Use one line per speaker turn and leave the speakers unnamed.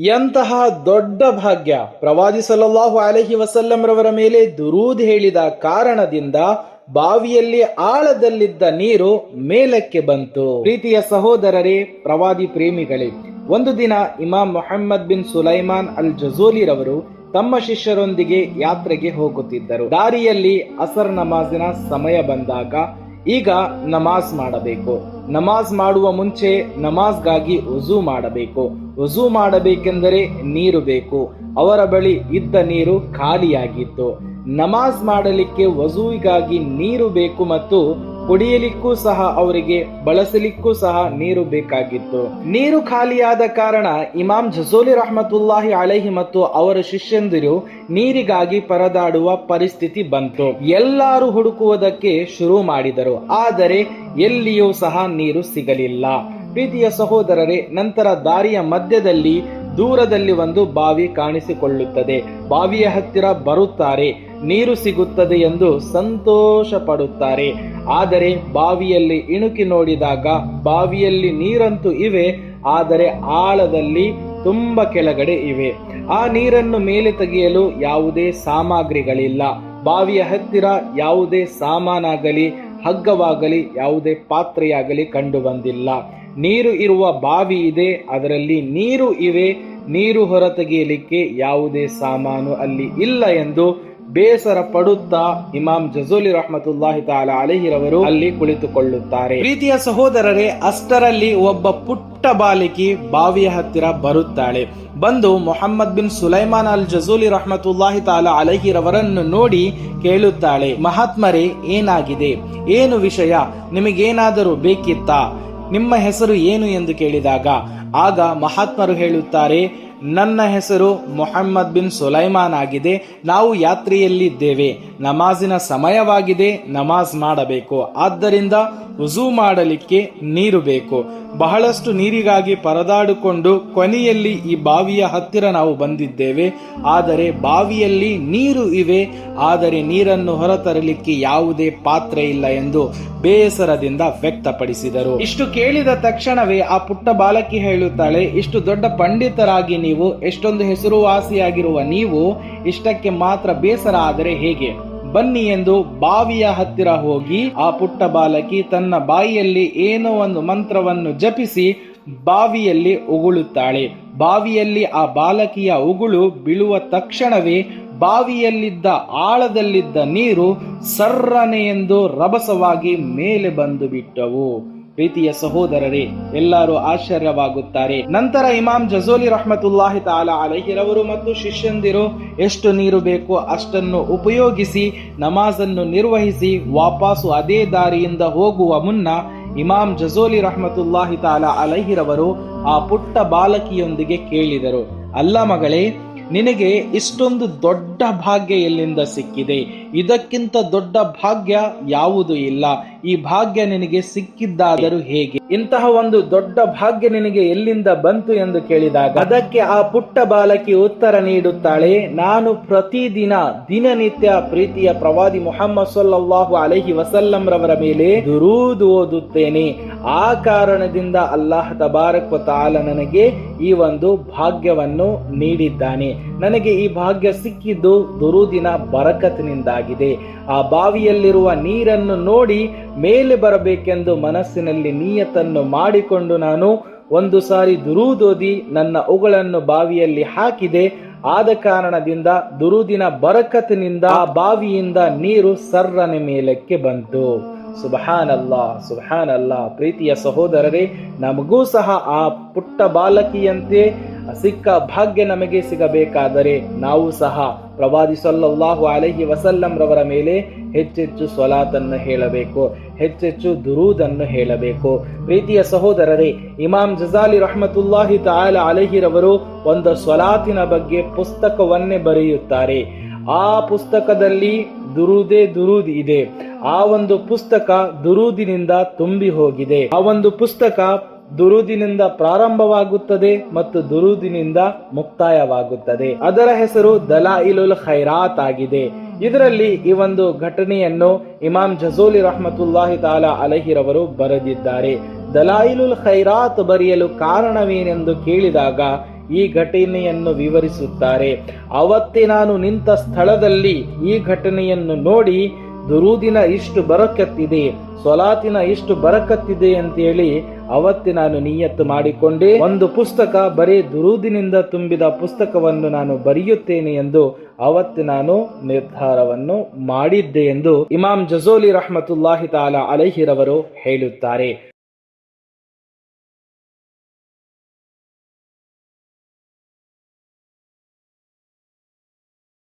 ಎಂತಹ ದೊಡ್ಡ ಭಾಗ್ಯ ಪ್ರವಾದಿ ಸಲ್ಲಲ್ಲಾಹು ಅಲಹಿ ವಸಲ್ಲಂ ರವರ ಮೇಲೆ ದುರೂದ್ ಹೇಳಿದ ಕಾರಣದಿಂದ ಬಾವಿಯಲ್ಲಿ ಆಳದಲ್ಲಿದ್ದ ನೀರು ಮೇಲಕ್ಕೆ ಬಂತು. ಪ್ರೀತಿಯ ಸಹೋದರರೇ, ಪ್ರವಾದಿ ಪ್ರೇಮಿಗಳೇ, ಒಂದು ದಿನ ಇಮಾಮ್ ಮೊಹಮ್ಮದ್ ಬಿನ್ ಸುಲೈಮಾನ್ ಅಲ್ ಜಜೋಲಿ ರವರು ತಮ್ಮ ಶಿಷ್ಯರೊಂದಿಗೆ ಯಾತ್ರೆಗೆ ಹೋಗುತ್ತಿದ್ದರು. ದಾರಿಯಲ್ಲಿ ಅಸರ್ ನಮಾಜಿನ ಸಮಯ ಬಂದಾಗ ಈಗ ನಮಾಜ್ ಮಾಡಬೇಕು. ನಮಾಜ್ ಮಾಡುವ ಮುಂಚೆ ನಮಾಜ್ಗಾಗಿ ವಜು ಮಾಡಬೇಕು. ವಜು ಮಾಡಬೇಕೆಂದರೆ ನೀರು ಬೇಕು. ಅವರ ಬಳಿ ಇದ್ದ ನೀರು ಖಾಲಿಯಾಗಿತ್ತು. ನಮಾಜ್ ಮಾಡಲಿಕ್ಕೆ ವಜುವಿಗಾಗಿ ನೀರು ಬೇಕು ಮತ್ತು ಕುಡಿಯಲಿಕ್ಕೂ ಸಹ ಅವರಿಗೆ ಬಳಸಲಿಕ್ಕೂ ಸಹ ನೀರು ಬೇಕಾಗಿತ್ತು. ನೀರು ಖಾಲಿಯಾದ ಕಾರಣ ಇಮಾಮ್ ಜಸೋಲಿ ರಹಮತುಲ್ಲಾಹಿ ಅಲೈಹಿ ಮತ್ತು ಅವರ ಶಿಷ್ಯಂದಿರು ನೀರಿಗಾಗಿ ಪರದಾಡುವ ಪರಿಸ್ಥಿತಿ ಬಂತು. ಎಲ್ಲರೂ ಹುಡುಕುವುದಕ್ಕೆ ಶುರು ಮಾಡಿದರು. ಆದರೆ ಎಲ್ಲಿಯೂ ಸಹ ನೀರು ಸಿಗಲಿಲ್ಲ. ಪ್ರೀತಿಯ ಸಹೋದರರೇ, ನಂತರ ದಾರಿಯ ಮಧ್ಯದಲ್ಲಿ ದೂರದಲ್ಲಿ ಒಂದು ಬಾವಿ ಕಾಣಿಸಿಕೊಳ್ಳುತ್ತದೆ. ಬಾವಿಯ ಹತ್ತಿರ ಬರುತ್ತಾರೆ. ನೀರು ಸಿಗುತ್ತದೆ ಎಂದು ಸಂತೋಷ ಪಡುತ್ತಾರೆ ಆದರೆ ಬಾವಿಯಲ್ಲಿ ಇಣುಕಿ ನೋಡಿದಾಗ ಬಾವಿಯಲ್ಲಿ ನೀರಂತೂ ಇವೆ, ಆದರೆ ಆಳದಲ್ಲಿ ತುಂಬ ಕೆಳಗಡೆ ಇವೆ. ಆ ನೀರನ್ನು ಮೇಲೆ ತೆಗೆಯಲು ಯಾವುದೇ ಸಾಮಗ್ರಿಗಳಿಲ್ಲ. ಬಾವಿಯ ಹತ್ತಿರ ಯಾವುದೇ ಸಾಮಾನಾಗಲಿ, ಹಗ್ಗವಾಗಲಿ, ಯಾವುದೇ ಪಾತ್ರೆಯಾಗಲಿ ಕಂಡು ಬಂದಿಲ್ಲ ನೀರು ಇರುವ ಬಾವಿ ಇದೆ, ಅದರಲ್ಲಿ ನೀರು ಇವೆ. ನೀರು ಹೊರತೆಗೆಯಲಿಕ್ಕೆ ಯಾವುದೇ ಸಾಮಾನು ಅಲ್ಲಿ ಇಲ್ಲ ಎಂದು ಬೇಸರ ಪಡುತ್ತಾ ಇಮಾಮ್ ಜಜೋಲಿ ರಹಮತುಲ್ಲಾಹಿ ತಾಲ ಅಲಹಿರವರು ಅಲ್ಲಿ ಕುಳಿತುಕೊಳ್ಳುತ್ತಾರೆ. ಪ್ರೀತಿಯ ಸಹೋದರರೇ, ಅಷ್ಟರಲ್ಲಿ ಒಬ್ಬ ಪುಟ್ಟ ಬಾಲಿಕಿ ಬಾವಿಯ ಹತ್ತಿರ ಬರುತ್ತಾಳೆ. ಬಂದು ಮೊಹಮ್ಮದ್ ಬಿನ್ ಸುಲೈಮಾನ್ ಅಲ್ ಜಜೂಲಿ ರಹಮತುಲ್ಲಾಹಿ ತಾಲ ಅಲಹಿರವರನ್ನು ನೋಡಿ ಕೇಳುತ್ತಾಳೆ, ಮಹಾತ್ಮರೇ, ಏನಾಗಿದೆ? ಏನು ವಿಷಯ? ನಿಮಗೇನಾದರೂ ಬೇಕಿತ್ತಾ? ನಿಮ್ಮ ಹೆಸರು ಏನು ಎಂದು ಕೇಳಿದಾಗ ಆಗ ಮಹಾತ್ಮರು ಹೇಳುತ್ತಾರೆ ನನ್ನ ಹೆಸರು ಮೊಹಮ್ಮದ್ ಬಿನ್ ಸುಲೈಮಾನ್ ಆಗಿದೆ. ನಾವು ಯಾತ್ರೆಯಲ್ಲಿದ್ದೇವೆ. ನಮಾಜಿನ ಸಮಯವಾಗಿದೆ. ನಮಾಜ್ ಮಾಡಬೇಕು. ಆದ್ದರಿಂದ ವುಜು ಮಾಡಲಿಕ್ಕೆ ನೀರು ಬೇಕು. ಬಹಳಷ್ಟು ನೀರಿಗಾಗಿ ಪರದಾಡಿಕೊಂಡು ಕೊನೆಯಲ್ಲಿ ಈ ಬಾವಿಯ ಹತ್ತಿರ ನಾವು ಬಂದಿದ್ದೇವೆ. ಆದರೆ ಬಾವಿಯಲ್ಲಿ ನೀರು ಇವೆ. ಆದರೆ ನೀರನ್ನು ಹೊರತರಲಿಕ್ಕೆ ಯಾವುದೇ ಪಾತ್ರೆ ಇಲ್ಲ ಎಂದು ಬೇಸರದಿಂದ ವ್ಯಕ್ತಪಡಿಸಿದರು. ಇಷ್ಟು ಕೇಳಿದ ತಕ್ಷಣವೇ ಆ ಪುಟ್ಟ ಬಾಲಕಿ ಹೇಳುತ್ತಾಳೆ, ಇಷ್ಟು ದೊಡ್ಡ ಪಂಡಿತರಾಗಿ ನೀವು ಎಷ್ಟೊಂದು ಹೆಸರುವಾಸಿಯಾಗಿರುವ ನೀವು ಇಷ್ಟಕ್ಕೆ ಮಾತ್ರ ಬೇಸರ ಆದರೆ ಹೇಗೆ? ಬನ್ನಿ ಎಂದು ಬಾವಿಯ ಹತ್ತಿರ ಹೋಗಿ ಆ ಪುಟ್ಟ ಬಾಲಕಿ ತನ್ನ ಬಾಯಿಯಲ್ಲಿ ಏನೋ ಒಂದು ಮಂತ್ರವನ್ನು ಜಪಿಸಿ ಬಾವಿಯಲ್ಲಿ ಉಗುಳುತ್ತಾಳೆ. ಬಾವಿಯಲ್ಲಿ ಆ ಬಾಲಕಿಯ ಉಗುಳು ಬೀಳುವ ತಕ್ಷಣವೇ ಬಾವಿಯಲ್ಲಿದ್ದ ಆಳದಲ್ಲಿದ್ದ ನೀರು ಸರ್ರನೆ ಎಂದು ರಭಸವಾಗಿ ಮೇಲೆ ಬಂದು ಬಿಟ್ಟವು. ಪ್ರೀತಿಯ ಸಹೋದರರೇ, ಎಲ್ಲರೂ ಆಶ್ಚರ್ಯವಾಗುತ್ತಾರೆ. ನಂತರ ಇಮಾಮ್ ಜಜೋಲಿ ರಹಮತುಲ್ಲಾಹಿ ತಾಲ ಅಲಹಿರವರು ಮತ್ತು ಶಿಷ್ಯಂದಿರು ಎಷ್ಟು ನೀರು ಬೇಕು ಅಷ್ಟನ್ನು ಉಪಯೋಗಿಸಿ ನಮಾಜನ್ನು ನಿರ್ವಹಿಸಿ ವಾಪಸ್ಸು ಅದೇ ದಾರಿಯಿಂದ ಹೋಗುವ ಮುನ್ನ ಇಮಾಮ್ ಜಜೋಲಿ ರಹಮತುಲ್ಲಾಹಿ ತಾಲ ಅಲಹಿರವರು ಆ ಪುಟ್ಟ ಬಾಲಕಿಯೊಂದಿಗೆ ಕೇಳಿದರು. ಅಲ್ಲ ಮಗಳೇ ನಿನಗೆ ಇಷ್ಟೊಂದು ದೊಡ್ಡ ಭಾಗ್ಯ ಎಲ್ಲಿಂದ ಸಿಕ್ಕಿದೆ? ಇದಕ್ಕಿಂತ ದೊಡ್ಡ ಭಾಗ್ಯ ಯಾವುದು ಇಲ್ಲ. ಈ ಭಾಗ್ಯ ನಿನಗೆ ಸಿಕ್ಕಿದ್ದಾದರೂ ಹೇಗೆ? ಇಂತಹ ಒಂದು ದೊಡ್ಡ ಭಾಗ್ಯ ನಿನಗೆ ಎಲ್ಲಿಂದ ಬಂತು ಎಂದು ಕೇಳಿದಾಗ, ಅದಕ್ಕೆ ಆ ಪುಟ್ಟ ಬಾಲಕಿ ಉತ್ತರ ನೀಡುತ್ತಾಳೆ, ನಾನು ಪ್ರತಿದಿನ ದಿನನಿತ್ಯ ಪ್ರೀತಿಯ ಪ್ರವಾದಿ ಮೊಹಮ್ಮದ್ ಸೊಲ್ಲಾಹು ಅಲಹಿ ವಸಲ್ಲಂ ರವರ ಮೇಲೆ ದುರೂದು ಓದುತ್ತೇನೆ. ಆ ಕಾರಣದಿಂದ ಅಲ್ಲಾಹ್ ತಬಾರಕ್ ತಾಲ ನನಗೆ ಈ ಒಂದು ಭಾಗ್ಯವನ್ನು ನೀಡಿದ್ದಾನೆ. ನನಗೆ ಈ ಭಾಗ್ಯ ಸಿಕ್ಕಿದ್ದು ದುರುದಿನ ಬರಕತ್ತಿನಿಂದಾಗಿದೆ. ಆ ಬಾವಿಯಲ್ಲಿರುವ ನೀರನ್ನು ನೋಡಿ ಮೇಲೆ ಬರಬೇಕೆಂದು ಮನಸ್ಸಿನಲ್ಲಿ ನಿಯತನ್ನು ಮಾಡಿಕೊಂಡು ನಾನು ಒಂದು ಸಾರಿ ದುರೂದೋದಿ ನನ್ನ ಉಗಳನ್ನು ಬಾವಿಯಲ್ಲಿ ಹಾಕಿದೆ. ಆದ ಕಾರಣದಿಂದ ದುರುದಿನ ಬರಕತ್ತಿನಿಂದ ಆ ಬಾವಿಯಿಂದ ನೀರು ಸರ್ರನೆ ಮೇಲಕ್ಕೆ ಬಂತು. ಸುಬಹಾನ್ ಅಲ್ಲಾ ಸುಬಹಾನ್ ಅಲ್ಲಾ ಪ್ರೀತಿಯ ಸಹೋದರರೇ, ನಮಗೂ ಸಹ ಆ ಪುಟ್ಟ ಬಾಲಕಿಯಂತೆ ಸಿಕ್ಕ ಭಾಗ್ಯ ನಮಗೆ ಸಿಗಬೇಕಾದರೆ ನಾವು ಸಹ ಪ್ರವಾದಿ ಸಲ್ಲಲ್ಲಾಹು ಅಲಹಿ ವಸಲ್ಲಂ ರವರ ಮೇಲೆ ಹೆಚ್ಚೆಚ್ಚು ಸ್ವಲಾತನ್ನು ಹೇಳಬೇಕು, ಹೆಚ್ಚೆಚ್ಚು ದುರೂದನ್ನು ಹೇಳಬೇಕು. ಪ್ರೀತಿಯ ಸಹೋದರರೇ, ಇಮಾಮ್ ಜಜಾಲಿ ರಹಮತುಲ್ಲಾಹಿ ತಾಲ ಅಲಹಿರವರು ಒಂದು ಸ್ವಲಾತಿನ ಬಗ್ಗೆ ಪುಸ್ತಕವನ್ನೇ ಬರೆಯುತ್ತಾರೆ. ಆ ಪುಸ್ತಕದಲ್ಲಿ ದುರುದೇ ದುರೂದ್ ಇದೆ. ಆ ಒಂದು ಪುಸ್ತಕ ದುರೂದಿನಿಂದ ತುಂಬಿ ಹೋಗಿದೆ. ಆ ಒಂದು ಪುಸ್ತಕ ದುರುದಿನಿಂದ ಪ್ರಾರಂಭವಾಗುತ್ತದೆ ಮತ್ತು ದುರುದಿನಿಂದ ಮುಕ್ತಾಯವಾಗುತ್ತದೆ. ಅದರ ಹೆಸರು ದಲಾಯಿಲುಲ್ ಖೈರಾತ್ ಆಗಿದೆ. ಇದರಲ್ಲಿ ಈ ಒಂದು ಘಟನೆಯನ್ನು ಇಮಾಮ್ ಜಜೋಲಿ ರಹಮತುಲ್ಲಾಹಿ ತಾಲಾ ಅಲಹಿರವರು ಬರೆದಿದ್ದಾರೆ. ದಲಾಯಿಲುಲ್ ಖೈರಾತ್ ಬರೆಯಲು ಕಾರಣವೇನೆಂದು ಕೇಳಿದಾಗ ಈ ಘಟನೆಯನ್ನು ವಿವರಿಸುತ್ತಾರೆ. ಅವತ್ತೇ ನಾನು ನಿಂತ ಸ್ಥಳದಲ್ಲಿ ಈ ಘಟನೆಯನ್ನು ನೋಡಿ ದುರೂದಿನ ಇಷ್ಟು ಬರಕತ್ತಿದೆ, ಸೊಲಾತಿನ ಇಷ್ಟು ಬರಕತ್ತಿದೆ ಅಂತೇಳಿ ಅವತ್ತೇ ನಾನು ನಿಯತ್ತು ಮಾಡಿಕೊಂಡೆ. ಒಂದು ಪುಸ್ತಕ ಬರೀ ದುರೂದಿನಿಂದ ತುಂಬಿದ ಪುಸ್ತಕವನ್ನು ನಾನು ಬರೆಯುತ್ತೇನೆ ಎಂದು ಅವತ್ತು ನಾನು ನಿರ್ಧಾರವನ್ನು ಮಾಡಿದ್ದೆ ಎಂದು ಇಮಾಮ್ ಜಜೋಲಿ ರಹಮತುಲ್ಲಾಹಿ ತಾಲಾ ಅಲಹಿರವರು ಹೇಳುತ್ತಾರೆ.